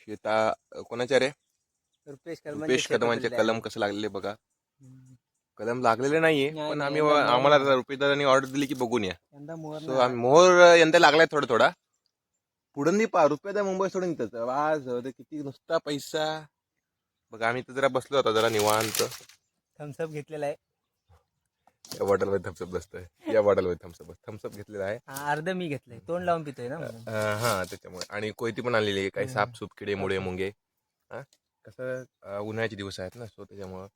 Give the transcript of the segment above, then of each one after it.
शेता कोणाच्या रे रुपेश कदमांचे रुपेश कदमांचे कलम. कसं लागलेले बघा. कलम लागलेले नाहीये नाही, पण आम्ही आम्हाला नाही. रुपयेदारांनी ऑर्डर दिली की बघून या सो. आम्ही मोहर यंदा लागलाय थोडा थोडा पुढं नाही पा रुपयादा मुंबई सोडून इथंच आज किती नुसता पैसा बघा आम्ही तर जरा बसलो होतो जरा निवांत थम्सअप घेतलेला आहे या बॉटलमध्ये थम्सअप बसतोय. या बॉटलमध्ये थम्सअप थम्सअप घेतलेला आहे. हा, अर्ध मी घेतलंय. तोंड लावून पितोय ना म्हणून. अं, हा त्याच्यामुळे. आणि कोयती पण आलेली आहे काही हम्म. साप सूप किडे मुळे मुंगे. हा कसं अं, उन्हाळ्याचे दिवस आहेत ना सो त्याच्यामुळं.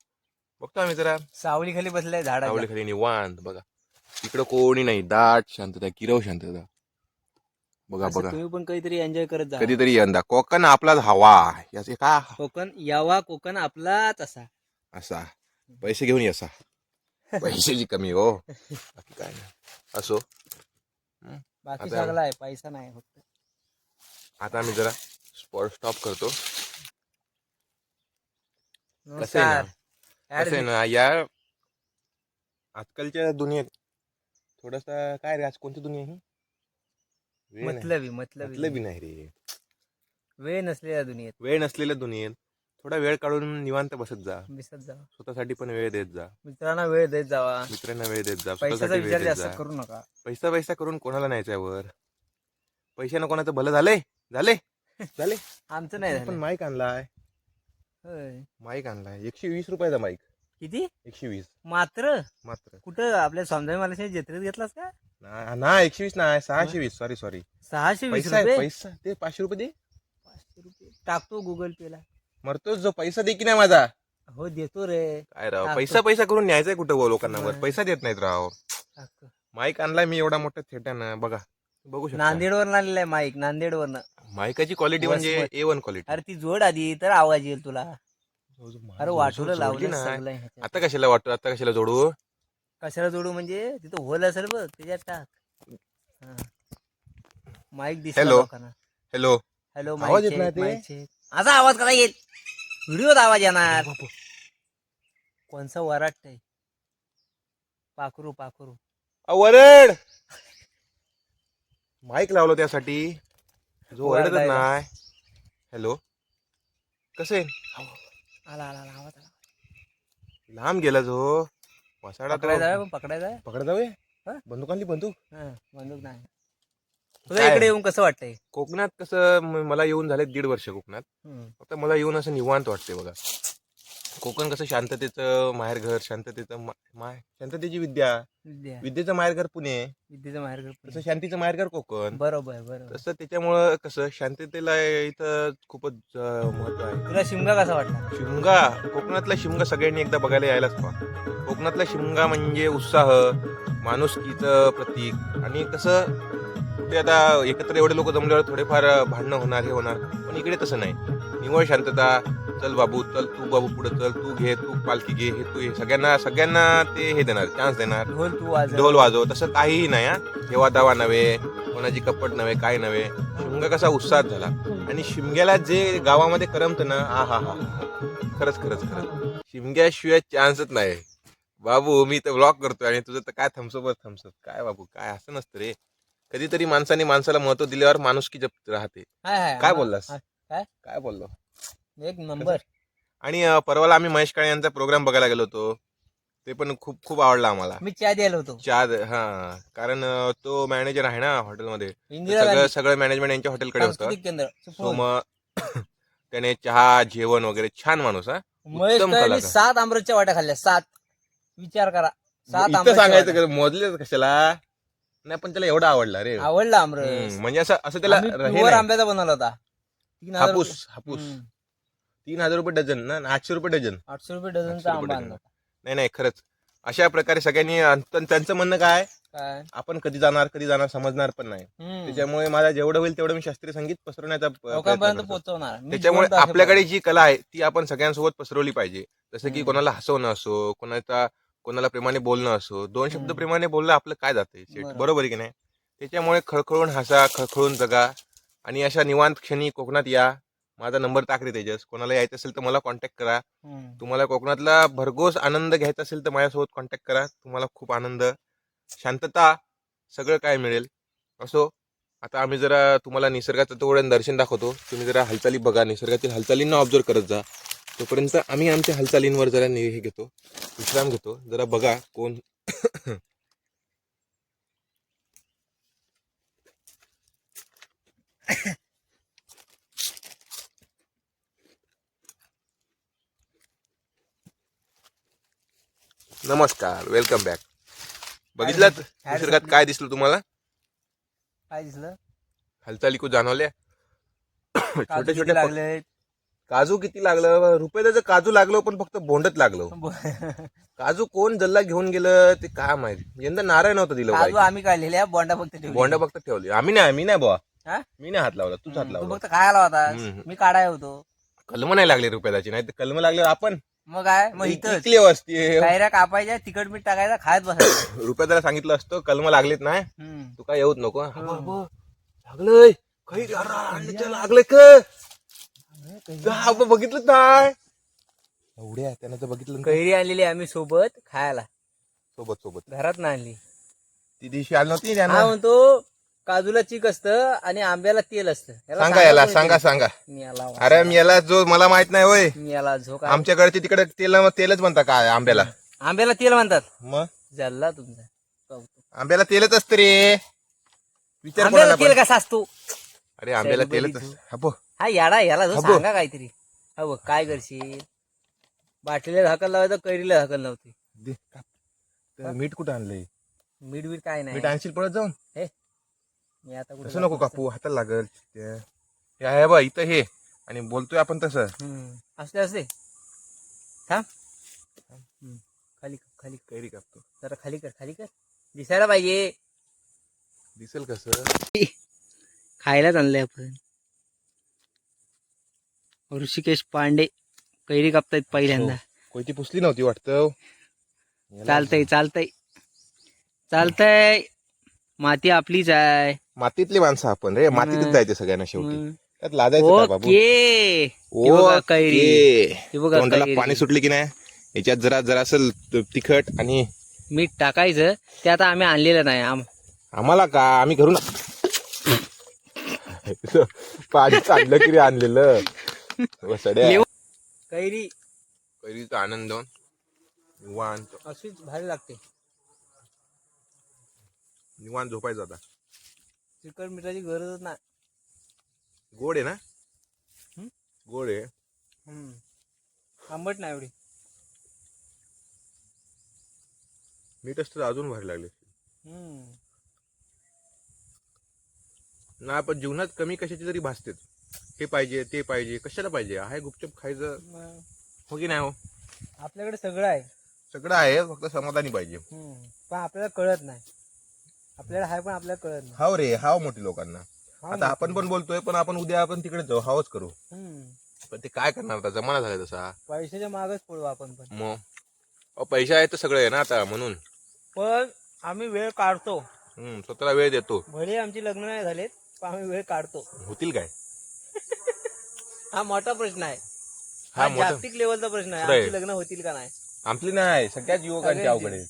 बघतो आम्ही जरा. सावली खाली बसलाय झाडा सावली खाली निवांत बघा. इकडं कोणी नाही. दाट शांतता किरव शांतता. बघा बघा. तुम्ही पण काहीतरी एन्जॉय करत जा. कधीतरी यंदा. कोकण आपलाच हवा. याचे का? कोकण यावा कोकण आपलाच असा. असा. पैसे घेऊन ये असा. पैशाची कमी हो बाकी काय नाही असो बाकी आता- सगळं आहे पैसा नाही फक्त आता आम्ही जरा स्पॉट स्टॉप करतो कसं आहे नमस्कार ना कसं आहे ना या आजकालच्या दुनियेत थोडासा काय रे आज कोणती दुनिया ही वेळ नाही. मतलबी मतलबी मतलबी नाही रे वेळ नसलेल्या दुनियेत वेळ नसलेल्या दुनियेत थोडा वेळ काढून निवांत बसत जा. दिसत जा. स्वतःसाठी पण वेळ देत जा. मित्रांना वेळ देत जावा. मित्रांना वेळ देत जा. पैशाचा स्वतःसाठी वेळ विचार देत जास्त जा. करू नका. पैसा पैसा करून कोणाला न्यायचं यावर पैशानं कोणाचं भलं झालंय? झाले? झाले? आमचं नाही पण झालं. माईक आणलाय. होय. माईक आणलाय. एकशे वीस रुपयाचा माईक. किती? एकशे वीस. मात्र? मात्र. कुठं? आपल्या समजावी मला जत्रेत घेतलास का? ना ना, एकशे वीस नाही सहाशे वीस. सॉरी सॉरी सहाशे वीस पैसा आहे रुपये? पैसा. ते पाचशे रुपये दे. पाचशे रुपये. टाकतो गुगल पे ला. मरतोच जो पैसा दे की नाही माझा? हो देतो रे. काय राव टाकतो. पैसा पैसा करून न्यायचंय कुठं बुवा लोकांना वर. पैसा देत नाहीत राव. टाकतो. माईक आणलाय मी एवढा मोठा थिएटरनं बघा बघू शकता. नांदेड वरनं आलेला आहे माईक नांदेड वरनं माईकाची क्वालिटी म्हणजे. ए वन क्वालिटी अरे ती जोड आधी तर आवाज येईल तुला. अरे वाटूला लावलं ना. आता कशाला वाटतो आता कशाला जोडू? कशाला जोडू म्हणजे? तिथं होल असेल बघ त्याच्यात टाक. हा. माईक दिसला Hello. लोकांना. हॅलो हॅलो आवाज येत नाही ते? माईक असा आवाज कसा येईल? व्हिडिओत आवाज येणार. कोणचा वराट आहे पाखरू पाखरू. वरड! माईक लावलो त्यासाठी. जो ओरडतच ओरडायला. नाही. हॅलो. कसे आला आला आला आवाज आला. लांब गेला जो. वसाडा पकडायचा आहे पण पकडायचा? आहे पकड जाऊया हा? बंदूक आणली बंदूक? हा, बंदूक नाही. तुला काय? इकडे येऊन कसं वाटतंय? कोकणात कसं म- मला येऊन झाले दीड वर्ष कोकणात. आता मला येऊन असं निवांत वाटते बघा. कोकण कसं शांततेचं माहेरघर शांततेचं मा- माय शांततेची विद्या. विद्या. विद्येचं माहेरघर पुणे. विद्येचं माहेर तसं शांतीचं माहेरघर कोकण. बरोबर बरोबर. तसं त्याच्यामुळं कसं शांततेला इथं खूपच महत्त्व आहे. तुला शिमगा कसा वाटला? शिमगा? कोकणातला शिमगा सगळ्यांनी एकदा बघायला यायलाच हवा कोकणातला शिमगा म्हणजे उत्साह माणुसकीचं प्रतीक. आणि कसं ते आता एकत्र एवढे लोक जमल्यावर थोडेफार भांडणं होणार हे होणार. पण इकडे तसं नाही. निवळ शांतता चल बाबू चल तू बाबू पुढे चल तू घे तू पालखी घे हे तू हे सगळ्यांना सगळ्यांना ते हे देणार चान्स देणार. ढोल तू वाजव. ढोल वाजव. तसं काहीही नाही हा. हेवा दावा नव्हे कोणाची कपट नव्हे काय नव्हे. शिमगा कसा उत्साहात झाला. आणि शिमग्याला जे गावामध्ये करमतं ना आ हा हा खरंच खरंच खरंच. शिमग्याशिवाय चान्सच नाही. बाबू मी तर ब्लॉक करतोय आणि तुझं तर काय थम्सअप थम्सअप काय बाबू काय असं नसतं रे. कधीतरी माणसाने माणसाला महत्त्व दिल्यावर माणुसकी जप राहते. हाय, हाय, काय हा, बोललास? हा, काय? बोललो? एक नंबर. आणि अं, परवाला आम्ही महेश काळे यांचा प्रोग्राम बघायला गेलो होतो. ते पण खूप खूप आवडला आम्हाला. मी चहा द्यायला होतो. चार हा. कारण अं, तो मॅनेजर आहे ना हॉटेलमध्ये. इंदिरा सगळं गांधी. सगळं मॅनेजमेंट यांच्या हॉटेलकडे होतं. सांस्कृतिक केंद्र. सो. मग त्याने चहा जेवण वगैरे छान माणूस हा. महेश उत्तम काळेंनी कलाकार. सात आमरसच्या वाट्या खाल्ल्या. सात. विचार करा. सात इथं आमरसच्या सांगायचं वाट्या. का मोजले कशाला? नाही पण त्याला एवढा आवडला रे आवडला आमरस हम्म, म्हणजे असं असं त्याला आम्ही हे नाही. आंब्याचा बनवला होता तीन हजार हापूस रुपये- हापूस हम्म. तीन हजार रुपये डझन ना आठशे रुपये डझन आठशे रुपये डझनचा आठशे रुपये आंबा डझन. आणला होता. नाही नाही खरंच अशा प्रकारे सगळ्यांनी अं, त्यांचं म्हणणं काय काय आपण कधी जाणार कधी जाणार समजणार पण नाही हम्म. त्याच्यामुळे मला जेवढं होईल तेवढं मी शास्त्रीय संगीत पसरवण्याचा प- प्रयत्न लोकांपर्यंत करतो. पोहोचवणार मी त्याच्यामुळे जिवंत आपल्याकडे जी कला आहे ती आपण सगळ्यांसोबत पसरवली पाहिजे जसं की हम्म. कोणाला हसवणं असो कोणाचा कोणाला प्रेमाने बोलणं असो दोन शब्द हम्म. प्रेमाने बोललं आपलं काय जातंय शेट बरोबर. बरोबर आहे की नाही? त्याच्यामुळे खळखळून हसा खळखळून जगा आणि अशा निवांत क्षणी कोकणात या. माझा नंबर टाकरे तेजस. कोणाला यायचं असेल तर मला कॉन्टॅक्ट करा. हम्म. तुम्हाला कोकणातला भरघोस आनंद घ्यायचा असेल तर माझ्यासोबत कॉन्टॅक्ट करा. तुम्हाला खूप आनंद. शांतता सगळं काय मिळेल. असो आता आम्ही जरा तुम्हाला निसर्गाचं तेवढं दर्शन दाखवतो. तुम्ही जरा हालचाली बघा. निसर्गातील हालचालींना ऑब्झर्व करत जा. तोपर्यंत आम्ही आमच्या हालचालींवर जरा नि- हे घेतो. विश्राम घेतो. जरा बघा कोण नमस्कार वेलकम बॅक बघितलं निसर्गात काय दिसलं तुम्हाला? काय दिसलं? हालचाली खूप जाणवल्या? छोटे छोटे लागले काजू किती लागलं? रुपये त्याचं काजू लागलो पण फक्त बोंडच लागलो. काजू कोण जल्ला घेऊन गेलं ते काय माहीत? यंदा नारळ नव्हतं दिलं काजू. आम्ही काढलेल्या बोंडा फक्त ठेवले. बोंड फक्त ठेवली. आम्ही नाही मी नाही बुवा. हा? मी नाही हात लावला तूच हात तू लावला. फक्त खायला होता. हम्म. मी काढाय होतो. कलम नाही लागले रुपयाची नाही तर कलम लागले आपण. मग काय? मग इथं इकली असते कायऱ्या कापायच्या तिखट मीठ टाकायचा खायच बसायचं. रुपया त्याला सांगितलं असतं कलम लागलेत नाही. हम्म. तू काय येऊच नको. लागलंय. काही लागलंय का हा, बा, बघितलं नाही एवढ्या त्यानं तर बघितलं. कैरी आणलेली आम्ही सोबत खायला. सोबत सोबत. घरात नाही आणली. ती दिवशी आली नव्हती हा म्हणतो काजूला चीक असतं आणि आंब्याला तेल असतं. सांगा याला सांगा. सांगा मी याला अरे मी याला जो मला माहीत नाही होय. मी याला झोक आमच्याकडचे तिकडे तेल तेलच म्हणता काय आंब्याला? आंब्याला तेल म्हणतात. मग? जल्ला तुमचा. कौतुक. आंब्याला तेलच असतं रे. विचार आंब्याला कोणाला तेल. कसा असतो? अरे आंब्याला तेलच तू. असतं. हा, बो. हा याडा याला जो. सांगा काहीतरी. हा बघ काय करशील? बाटलीला झाकण लावायचं कैरीला झाकण लावते दे, काप. तर मीठ कुठं आणलंय? मीठ बीठ काय नाही. आणशील पळत जाऊन? मी आता कुठं तसं नको कापू हाताला लागल. ते. हे आहे बा इथं हे. आणि बोलतोय आपण तसं. असते असते थांब. हम्म. खाली कर, खाली. कर. कैरी कापतो. जरा खाली कर खाली कर. दिसायला पाहिजे. दिसेल कसं? खायलाच आणलंय आपण. ऋषिकेश पांडे कैरी कापतायत पहिल्यांदा. कोयती पुसली नव्हती वाटतं चालतंय चालतंय. चालतंय. माती आपलीच आहे. मातीतली माणसं आपण रे. मातीतच. जायचं सगळ्यांना शेवटी. त्यात लाजायचं काय बाबू? ओके. हे बघा कैरी. ओके. हे बघा तोंडाला कैरी. पाणी सुटली की नाही? याच्यात जरा जरा असेल तिखट आणि मीठ टाकायचं. ते आता आम्ही आणलेलं नाही. आम- आम्हाला का? आम्ही घरून पाणी चाललं की रे आणलेलं. वसड्या. कैरी. कैरीचा आनंद निवांत. अशीच भारी लागते. निवांत झोपायचं आता. तिखट मिठाची गरजच नाही. गोड आहे ना? हम्म? गोड आहे. हम्म. आंबट नाही एवढी. मीठ असतं तर अजून भारी लागले. हम्म. ना पण जीवनात कमी कशाची तरी भासतेत हे पाहिजे ते पाहिजे कशाला पाहिजे? आहे गुपचूप खायचं? मग हो की नाही हो? आपल्याकडे सगळं आहे. सगळं आहे फक्त समाधानी पाहिजे. हम्म. पण आपल्याला कळत नाही. आपल्याला आहे पण आपल्याला कळत नाही. हाव रे हाव मोठी लोकांना. हा आता. आपण पण बोलतोय पण आपण उद्या आपण तिकडे जाऊ हावच करू. हम्म. पण ते काय करणार आता? जमाना झाला तसा. पैशाच्या मागच पडू आपण पण. मग? अहो, पैसे आहेत तर सगळं आहे ना आता म्हणून. पण आम्ही वेळ काढतो. हम्म, स्वतःला वेळ देतो. भले आमची लग्न नाही झालेत पण आम्ही वेळ काढतो. होतील काय? हा मोठा प्रश्न आहे. हा मोठा जागतिक लेवलचा प्रश्न आहे. आमची लग्न होतील का नाही? आपली नाही सगळ्याच युवकांची. अवघड आहे.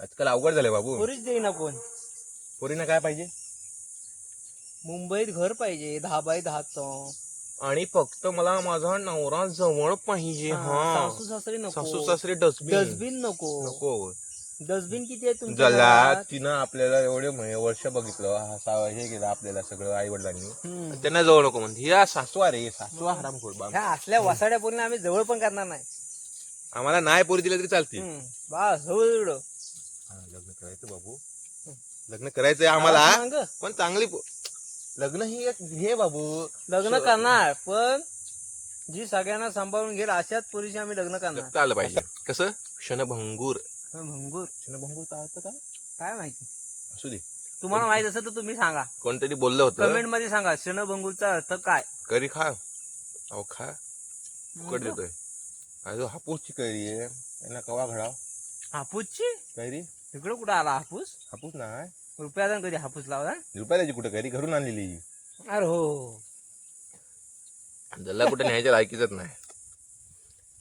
आजकाल अवघड झाले बाबू. पोरीच देईना कोण पोरीना काय पाहिजे? मुंबईत घर पाहिजे. दहा बाय दहाचं आणि फक्त मला माझा नवरा जवळ पाहिजे. हा, हा. सासू सासरे नको. सासू सासरे डस्टबिन. डस्टबिन नको. नको. डस्टबिन किती आहे तुमच्या जला घरात? तिनं आपल्याला एवढे मह- वर्ष बघितलं. हा सा- हे केलं आपल्याला सगळं आई वडिलांनी. त्यांना जवळ नको म्हणते. या सासवा रे सासवा हराम ह्या असल्या वसाड्या पोरीने आम्ही जवळ पण करणार नाही. आम्हाला नाही पोरी दिलं तरी चालते हम्म. बस जवळ एवढं हा, लग्न करायचं बाबू. लग्न करायचंय आम्हाला सांग. पण चांगली पो- लग्न ही एक हे बाबू. लग्न करणार पण जी सगळ्यांना सांभाळून घेईल अशाच पोरीशी आम्ही लग्न करणार. जगता आलं पाहिजे. कसं? क्षणभंगूर. भंगूर क्षणभंगूर काय होतं का? काय माहिती? असू दे. तुम्हाला माहीत असेल तर तुम्ही सांगा. कोणतरी बोललं होतं? कमेंटमध्ये सांगा क्षणभंगूरचा अर्थ काय? करी खा. अहो खा. फुकट देतोय. अजून हापूसची कैरी आहे. त्यांना कवा घडाव हापूसची? कैरी. तिकडे कुठं आला हापूस? हापूस नाही. रुपयाला कधी हापूस लावला. रुपयाची कुठं कैरी? घरून आणलेली अरे हो. हो. जल्ला कुठं न्यायच्या लायकीच नाही.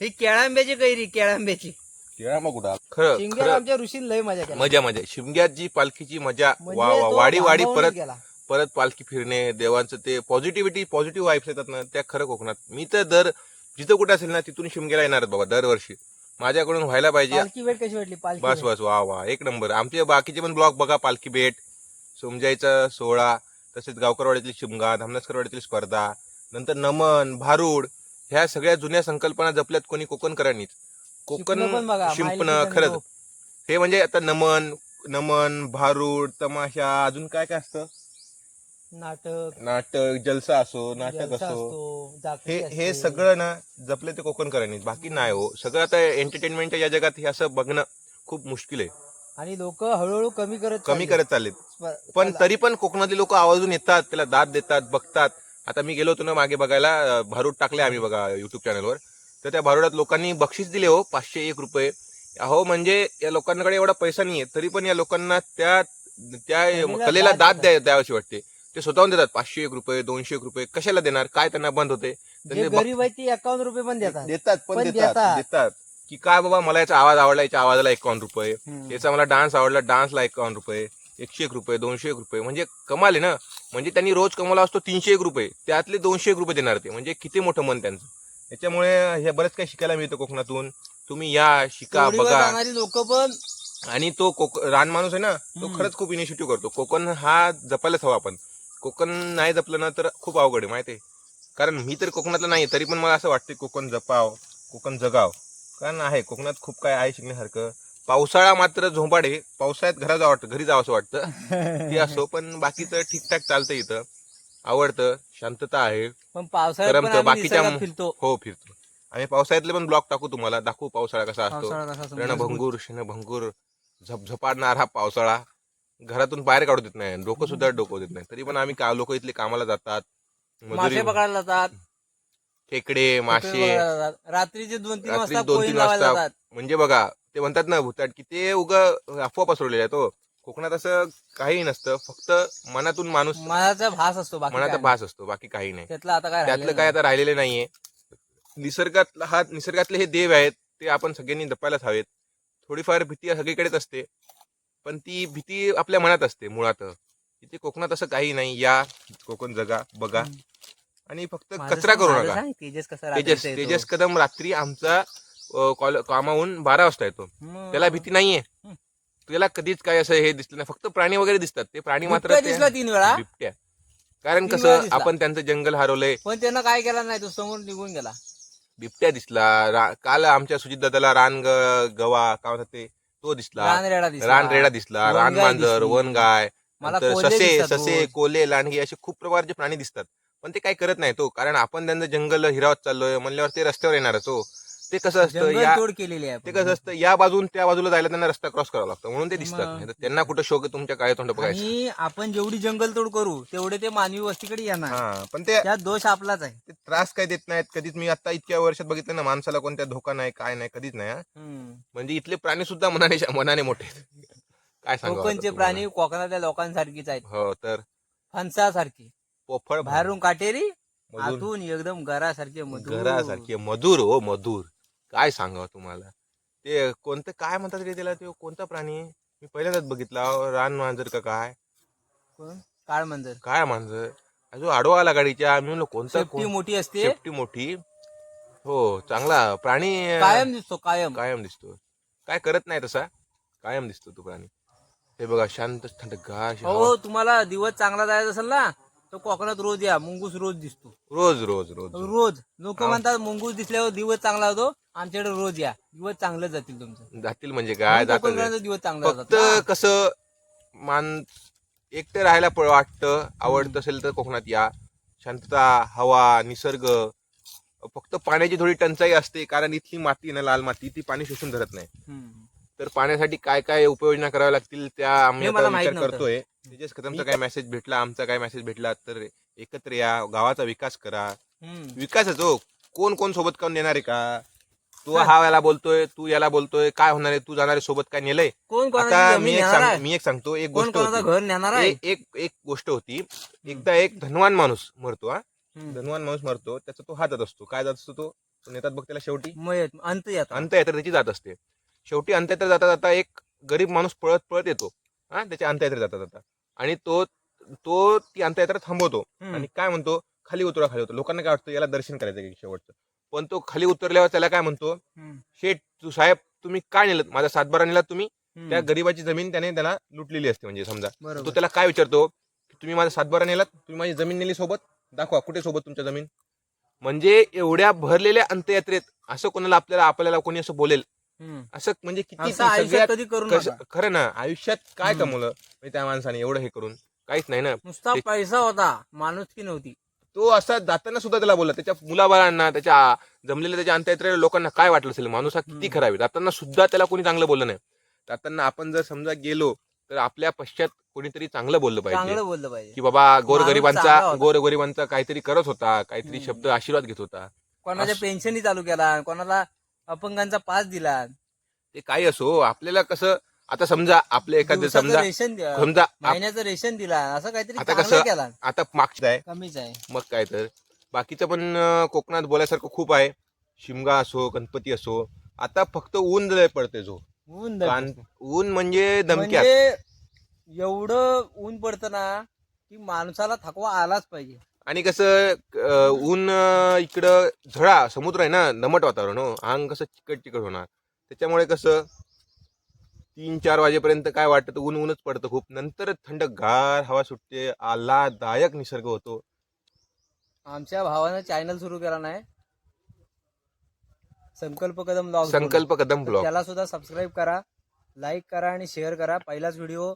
ही केळांब्याची कैरी केळांब्याची. केळा मग कुठं खरं शिंग्याला खरं. आमच्या ऋषीने लय मजा केला मजा मजा. शिमग्याची पालखीची मजा म्हणजे वा वा तो वाडी वाडी भांबावूनच परत गेला. परत पालखी फिरणे देवांचं ते पॉझिटिव्हिटी पॉझिटिव्ह वाईब्स येतात ना त्या खरं कोकणात. मी तर दर जिथं कुठं असेल ना तिथून शिमगेला येणार बाबा दरवर्षी. माझ्याकडून व्हायला पाहिजे. पालखी वेळ कशी वाटली पालखी बस? बस. वा वा. एक नंबर. आमचे बाकीचे पण ब्लॉग बघा पालखी भेट. सोमजाईचा सोहळा तसेच गावकरवाड्यातली शिमगा धामनसकरवाड्यातली स्पर्धा नंतर नमन भारूड ह्या सगळ्या जुन्या संकल्पना जपल्यात कोणी कोकणकरांनीच. कोकण शिकणं पण बघा, शिंपणं खरंच. हे म्हणजे आता नमन नमन भारूड तमाशा अजून काय काय असतं? नाटक. नाटक जलसा असो नाटक जलसा असो. असतो हे हे असते. सगळं ना जपले ते कोकणकरांनी बाकी नाही हो. सगळं आता एंटरटेनमेंटच्या या जगात हे असं बघणं खूप मुश्किल आहे. आणि लोक हळूहळू कमी करत कमी चालले. करत चाललेत. स्प- पण. तरी पण कोकणातले लोक आवाजून येतात त्याला दाद देतात बघतात. आता मी गेलो होतो ना मागे बघायला अं, भारूड टाकले आम्ही बघा युट्यूब चॅनलवर तर त्या भारुडात लोकांनी बक्षीस दिले हो पाचशे एक रुपये. अहो म्हणजे या लोकांकडे एवढा पैसा नाहीये तरी पण या लोकांना त्या त्या कलेला दाद द्या द्यावीशी वाटते. ते स्वतःहून देतात पाचशे एक रुपये दोनशे एक रुपये कशाला देणार? काय त्यांना बंद होते? जे गरीब आहे ते एकावन्न रुपये पण देतात. देतात पण पण देतात देतात. देतात. की काय बाबा मला याचा आवाज आवडला याच्या आवाजाला एकावन्न रुपये. हम्म. याचा मला डान्स आवडला डान्सला एकावन्न रुपये. एकशे एक रुपये दोनशे एक रुपये. म्हणजे कमाल आहे ना? म्हणजे त्यांनी रोज कमवला असतो तीनशे एक रुपये. त्यातले दोनशे एक रुपये देणार ते. म्हणजे किती मोठं मन त्यांचं. त्याच्यामुळे हे बरंच काही शिकायला मिळतं कोकणातून. तुम्ही या शिका बघा. लोक पण आणि तो कोक रान माणूस आहे ना तो. खरंच खूप इनिशिएटिव्ह करतो. कोकण हा जपायलाच हवा आपण. कोकण नाही जपलं ना तर खूप अवघड आहे माहिती आहे? कारण मी तर कोकणातला नाही तरी पण मला असं वाटतं कोकण जपाव कोकण जगाव. कारण आहे कोकणात खूप काय आहे शिकण्यासारखं. पावसाळा मात्र झोंबाड पावसाळ्यात घरा जावं वाटतं घरी जावं असं वाटतं. ते असो पण बाकीचं ठीकठाक चालतं इथं. आवडतं शांतता आहे. पण पावसाळ्यात पण करमतं. आम्ही बाकीच्या निसर्गात फिरतो. हो फिरतो. आम्ही पावसाळ्यातले पण ब्लॉग टाकू तुम्हाला. दाखवू पावसाळा कसा असतो. पावसाळा कसा समजा रणभंगूर शनभंगूर झपझपाडणारा पावसाळा. घरातून बाहेर काढू देत नाही. डोकं सुद्धा डोकं देत नाही. तरी पण आम्ही का लोक इथले कामाला जातात. मासे मजुरी पकडायला जातात. खेकडे मासे. पकडायला जातात. रात्रीचे दोन तीन रात्री वाजता दोन कोळी तीन लावायला वाजता जातात. म्हणजे बघा ते म्हणतात ना भूताट की ते उग अफवा पसरवलेले आहे तो कोकणात असं काही नसतं फक्त मनातून माणूस मनाचा भास असतो बाकी मनाचा काय. भास असतो बाकी काही नाही त्यातलं आता काय त्यातलं राहिलेलं काय. आता राहिलेलं नाहीये निसर्गातला हा निसर्गातले हे देव आहेत ते आपण सगळ्यांनी जपायलाच हवेत थोडीफार भीती सगळीकडेच असते पण ती भीती आपल्या मनात असते मुळात इथे कोकणात असं काही नाही या कोकण जगा बघा हम्म. आणि फक्त माझं कचरा सांग, करू माझं नका सांग, तेजस कसा तेजस कदम रात्री आमचा अ, कॉल- कामाहून बारा वाजता येतो. त्याला भीती नाहीये हम्म. त्याला कधीच काय असं हे दिसलं नाही. फक्त प्राणी वगैरे दिसतात. ते प्राणी मात्र बिबट्या ते- दिसला तीन वेळा. बिबट्या. कारण तीन वेळा कसं दिसला. आपण त्यांचं जंगल हरवलंय. पण त्यानं काय केला नाही तो समोर निघून गेला. बिबट्या दिसला. रा- काल आमच्या सुजित दादाला रान ग- गवा काय म्हणतात ते तो दिसला. रानरेडा दिसला. रान रेडा दिसला. वनगाय रान मांजर दिसली. वन गाय. मला नंतर कोल्हे ससे दिसतात ससे रोज. कोले लांडगे असे खूप प्रकारचे प्राणी दिसतात. पण ते काय करत नाही तो. कारण आपण त्यांचं जंगल हिरावत चाललोय. म्हणल्यावर ते रस्त्यावर येणारच हो. ते कसं असतं या तोड केलेली आहे ते आपण. कसं असतं या बाजून त्या बाजूला जायला त्यांना रस्ता क्रॉस करावा लागतो म्हणून ते दिसतात मग. त्यांना कुठं शोक आहे तुमच्या काय तोंड बघायचं आणि आपण जेवढी जंगल तोड करू तेवढे ते मानवी वस्तीकडे येणार हा पण ते त्यात दोष आपलाच आहे ते त्रास काय देत नाहीत कधीच मी आता इतक्या वर्षात बघितलं ना माणसाला कोणत्या धोका नाही काय नाही कधीच नाही हा. हम्म. म्हणजे इथले प्राणी सुद्धा मनाने मनाने मोठे आहेत. काय सांगावं आता कोकणचे तुम्हाला? प्राणी कोकणातल्या लोकांसारखीच आहेत हो तर फणसासारखी पोफळ बाहेरून काटेरी आतून एकदम घरासारखे मधुर. घरासारखी मधुर हो मधुर काय सांगावं तुम्हाला? ते कोणतं काय म्हणतात रे त्याला? ते कोणता प्राणी? आहे? मी पहिल्यांदाच बघितला अहो, रान मांजर का काय? कोण? काळ मंजर. काय मांजर. अजून आडवा आला गाडीच्या. मी म्हणलो कोणता मोठी असते. सेफ्टी मोठी. हो चांगला. प्राणी कायम दिसतो कायम. कायम दिसतो. काय करत नाही तसा. कायम दिसतो तो प्राणी. हे बघा शांत थंडगार अशी हवा. हो तुम्हाला दिवस चांगला जायचा असेल ना तर कोकणात रोज या मुंगूस रोज दिसतो रोज रोज रोज रोज. लोक. म्हणतात मुंगूस दिसल्यावर दिवस चांगला होतो आमच्याकडे रोज या दिवस चांगले जातील तुमचं जातील म्हणजे काय कोकणकरांचा दिवस चांगला फक्त. कसं मान एकटं राहायला प- वाटतं आवडत असेल तर कोकणात या शांतता हवा निसर्ग फक्त पाण्याची थोडी टंचाई असते कारण इथली माती आहे ना लाल माती ती पाणी शोषून धरत नाही हम्म. तर पाण्यासाठी काय काय उपाययोजना कराव्या लागतील त्या आम्ही हे आता मला माहीत विचार नव्हतं. करतोय तेजस कदमचा काय मेसेज भेटला आमचा काय मेसेज भेटला तर एकत्र या गावाचा विकास करा. विकासच हो कोण कोण सोबत काऊन देणार आहे का? तू हा. याला बोलतोय तू याला बोलतोय काय होणार आहे? तू जाणार आहे सोबत काय नेलंय? कोण आता मी एक सांग मी एक सांगतो एक गोष्ट घर नेणार आहे? एक एक गोष्ट होती. एकदा एक धनवान माणूस मरतो हा. धनवान माणूस मरतो त्याचा तो हातात असतो. काय जात असतो तो? तो नेतात बघ त्याला शेवटी. मयत अंत येतो अंत्ययात्रा त्याची जात असते. शेवटी अंत्ययात्रा जाता जाता एक गरीब माणूस पळत पळत येतो. हा त्याच्या अंत्ययात्रा जाता जाता. आणि तो तो ती अंत्ययात्रा थांबवतो. आणि काय म्हणतो? खाली उतरा खाली उतरा. लोकांना काय वाटतं? याला दर्शन करायचं शेवटचं? पण तो खाली उतरल्यावर त्याला काय म्हणतो. शेठ तू साहेब तुम्ही काय नेलं माझा सातबारा नेला तुम्ही. त्या गरीबाची जमीन त्याने त्याला लुटलेली असते म्हणजे समजा. तो त्याला काय विचारतो? की तुम्ही माझा सातबारा नेलात? तुम्ही माझी जमीन नेली सोबत? दाखवा कुठे सोबत तुमच्या जमीन? म्हणजे एवढ्या भरलेल्या अंत्ययात्रेत असं कोणाला आपल्याला आपल्याला कोणी असं बोलेल. असं म्हणजे किती असं सगळ्यात आयुष्यात कधी करू कसं- नका. खरं ना आयुष्यात काय हम्म. कमवलं म्हणजे त्या माणसाने एवढं हे करून? काहीच नाही ना. नुसता ते- पैसा होता माणुसकी नव्हती. तो असा जाताना सुद्धा त्याला बोलला त्याच्या मुलाबाळांना त्याच्या जमलेल्या त्याच्या अंत्ययात्रेला लोकांना काय वाटलं असेल? माणूस हा किती हम्म. खराब आहे. जाताना सुद्धा त्याला कोणी चांगलं बोललं नाही. जाताना आपण जर समजा गेलो तर आपल्या पश्चात कोणीतरी चांगलं बोललं पाहिजे. चांगलं बोललं पाहिजे. की बाबा चांगला गोरगरिबांचा होता. गोरगरिबांचा काहीतरी करत होता काहीतरी हम्म. शब्द आशीर्वाद घेत होता. कोणाच्या असं- पेन्शनी चालू केला कोणाला अपंगांचा पास दिला. ते काही असो आपल्याला कसं आता समजा आपल्या एखादं दिवसाचं समजा रेशन द्या. समजा आप- महिन्याचं रेशन दिला. असं काहीतरी आता चांगलं कसं- केला. आता मागचं आहे. कमीच आहे. मग काय तर. बाकीचं पण अं, कोकणात बोलायसारखं खूप आहे. शिमगा असो गणपती असो आता फक्त ऊन लय पडते जो. ऊन कान-. ऊन म्हणजे धमक्यात. म्हणजे एवढं ऊन पडतं ना की माणसाला थकवा आलाच पाहिजे. आणि कसं ऊन इकडं झळा समुद्र आहे ना दमट वातावरण हो. अंग कसं चिकट चिकट होणार. त्याच्यामुळे कसं तीन चार वाजेपर्यंत काय वाटतं ऊन ऊनच पडतं खूप. नंतर थंड गार हवा सुटते आल्हाददायक निसर्ग होतो. आमच्या भावानं चॅनल सुरू केला नाही. संकल्प कदम लॉग संकल्प कदम ब्लॉग त्याला सुद्धा सबस्क्राईब करा लाईक करा आणि शेअर करा. पहिलाच व्हिडिओ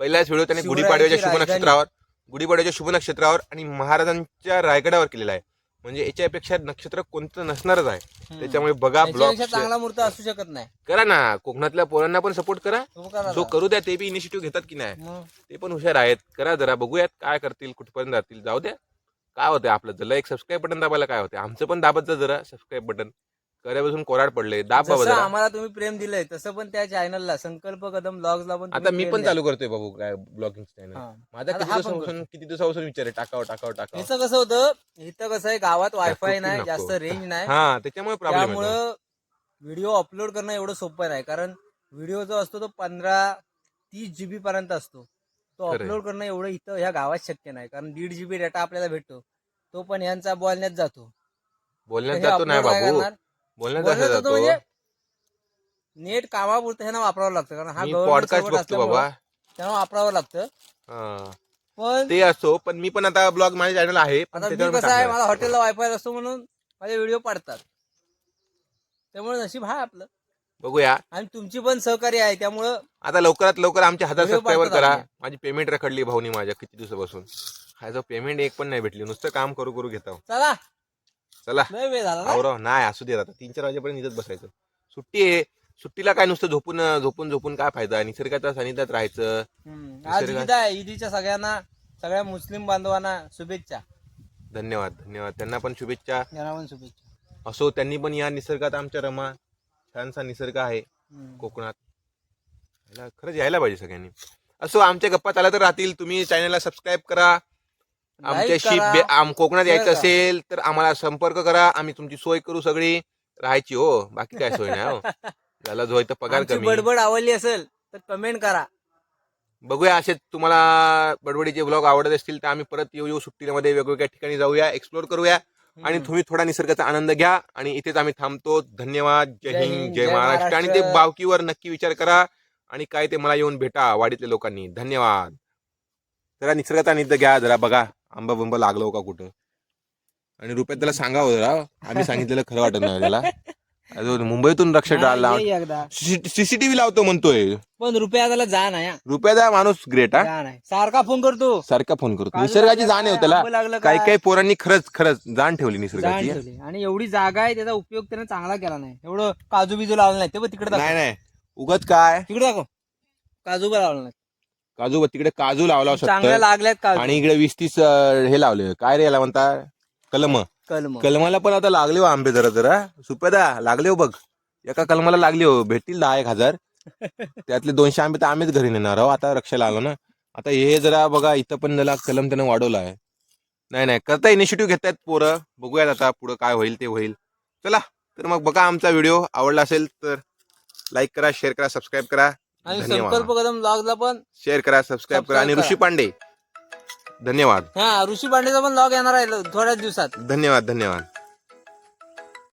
पहिलाच व्हिडिओ त्याने गुढीपाडव्याच्या शुभ. नक्षत्रावर गुढीपाडव्याच्या शुभ नक्षत्रावर आणि महाराजांच्या रायगडावर केलेला आहे. म्हणजे याच्यापेक्षा नक्षत्र कोणतं नसणारच आहे. त्याच्यामुळे बघा ब्लॉग त्याच्यापेक्षा चांगला मूर्त असू शकत नाही. करा ना कोकणातल्या पोरांना पण सपोर्ट करा. तो करा जो. करू द्या ते बी इनिशिएटिव्ह घेतात की नाही. मग? ते पण हुशार आहेत. करा जरा बघूयात काय करतील कुठपर्यंत जातील. जाऊ द्या. काय होतंय आपलं? जरा एक सबस्क्राईब बटन दाबायला काय होते आमचं पण दाबत जा जरा सबस्क्राईब बटन करापासून कोराड पडले. दाब बाबा जसं आम्हाला तुम्ही प्रेम दिलंय तसं पण त्या चॅनलला संकल्प कदम ब्लॉग्सला पण आता तुम्ही मी प्रेम पण द्या. चालू करतोय बाबू काय ब्लॉगिंग चॅनल हा. माझा आता किती हा पण दिवसापासून किती दिवसापासून विचार आहे? टाकावं टाकावं टाकावं. याचं कसं होतं इथं कसं आहे गावात वायफाय नाही नको. जास्त रेंज नाही. हा त्याच्यामुळे प्रॉब्लेम त्यामुळं व्हिडिओ अपलोड करणं एवढं सोपं नाही. कारण व्हिडिओ जो असतो तो पंधरा तीस जीबी पर्यंत असतो. तो खरंय. अपलोड करणं एवढं इथं ह्या गावात शक्य नाही. कारण दीड जीबी डेटा आपल्याला भेटतो. तो पण यांचा बोलण्यात जातो. बोलण्यात हे जातो नाही upload काय बाबू करणार? बोलण्यात जातो? म्हणजे नेट कामापुरतं ह्यांना वापरावं लागतं कारण हा मी government पॉडकास्ट support बघतो असल्यामुळं बाबा. त्यांना वापरावं लागतं. हा. पण ते असो पण मी पण आता ब्लॉग माझ्या चॅनल आहे पण आता मी त्याच्यावर मी कसं आहे टाकणार. मला हॉटेलला वायफाय असतो म्हणून माझे व्हिडिओ पाडतात. त्यामुळे नशीब आहे आपलं. बघूया. आणि तुमची पण सहकार्य आहे त्यामुळं आता लवकरात लवकर आमचे हजार सबस्क्रायबर पाठवतात करा. आम्ही. माझी पेमेंट रखडली भाऊनी माझ्या किती दिवसापासून. ह्याचं पेमेंट एक पण नाही भेटली. नुसतं काम करू करू घेतो चला. चला. वेळ झाला ना? आवरा नाही असू दे आता. तीन चार वाजेपर्यंत इथंच बसायचं. सुट्टी आहे. सुट्टीला काय नुसतं झोपून झोपून झोपून काय फायदा? निसर्गाच्या सानिध्यात राहायचं. हम्म. आज निसर्गात- ईद आहे ईदीच्या सगळ्यांना सगळ्या मुस्लिम बांधवांना शुभेच्छा. धन्यवाद धन्यवाद. त्यांना पण शुभेच्छा. शुभेच्छा. असो त्यांनी पण या निसर्गात आमच्या रमा छानसा निसर्ग आहे. हम्म. कोकणात. खरंच यायला पाहिजे सगळ्यांनी. असो आमच्या गप्पा चालत राहतील. तुम्ही चॅनलला सबस्क्राईब करा. आमच्याशी. बे- आम कोकणात यायचं. असेल तर आम्हाला संपर्क करा. आम्ही तुमची सोय करू सगळी. राहायची हो. बाकी काय सोय नाही हो. झाला जो पगार आमची कमी. बडबड आवडली असेल तर कमेंट करा. बघूया असे तुम्हाला बडबडीचे ब्लॉग आवडत असतील तर आम्ही परत येऊ येऊ सुट्टीमध्ये. वेगवेगळ्या ठिकाणी जाऊया एक्सप्लोर करूया. आणि. तुम्ही थोडा निसर्गाचा आनंद घ्या. आणि इथेच आम्ही थांबतो. धन्यवाद. जय जय हिंद हिंद, जय जय महाराष्ट्र. आणि ते महाराष्ट्र. बावकीवर नक्की विचार करा. आणि काय ते मला येऊन भेटा वाडीतल्या लोकांनी. धन्यवाद. जरा निसर्गाचा आनंद घ्या. जरा बघा. आंबा बंबा लागलो का कुठं आणि रुपयात त्याला सांगावं जरा आम्ही सांगितलेलं खरं वाटत नाही त्याला अजून मुंबईतून रक्षा हा, टाळला सीसीटीव्ही लावतो म्हणतोय पण रुपया त्याला जा ना या रुपयाचा माणूस ग्रेट हा सारखा फोन करतो सारखा फोन करतो निसर्गाची जाण आहे त्याला लागलं काही? काही पोरांनी खरंच खरंच जाण ठेवली जाण निसर्गाची ठेवली. आणि एवढी जागा आहे त्याचा उपयोग त्याने चांगला केला नाही एवढं काजू बिजू लावलं नाही ते पण तिकडे नाही उगत काय तिकडे दाखव काजू पण लावलं नाही काजू तिकडे काजू लावला चांगल्या शकतो लागल्यात काजू. आणि इकडे वीस तीस अं, हे लावले. काय रे याला म्हणता? कलम. कलम. कलमाला पण आता लागले हो आंबे जरा जरा. सुपेदा लागले हो बघ. एका कलमाला लागले हो. भेटतील दहा एक हजार. त्यातले दोनशे आंबे तर आम्हीच घरी नेणार आहो. आता रक्षाला आलो ना. आता हे जरा बघा इथं पण त्याला कलम त्यानं वाढवला आहे. नाही नाही. करता इनिशिएटिव्ह घेतायत पोरं. बघूयात आता पुढं काय होईल ते होईल. चला तर मग बघा आमचा व्हिडिओ आवडला असेल तर लाईक करा शेअर करा सबस्क्राईब करा. आणि धन्यवाद. संकल्प कदम ब्लॉगला पण शेअर करा सबस्क्राईब करा आणि Subscribe ऋषी पांडे. धन्यवाद. हा ऋषी पांडेचा पण ब्लॉग येणार आहे थोड्याच दिवसात. धन्यवाद धन्यवाद.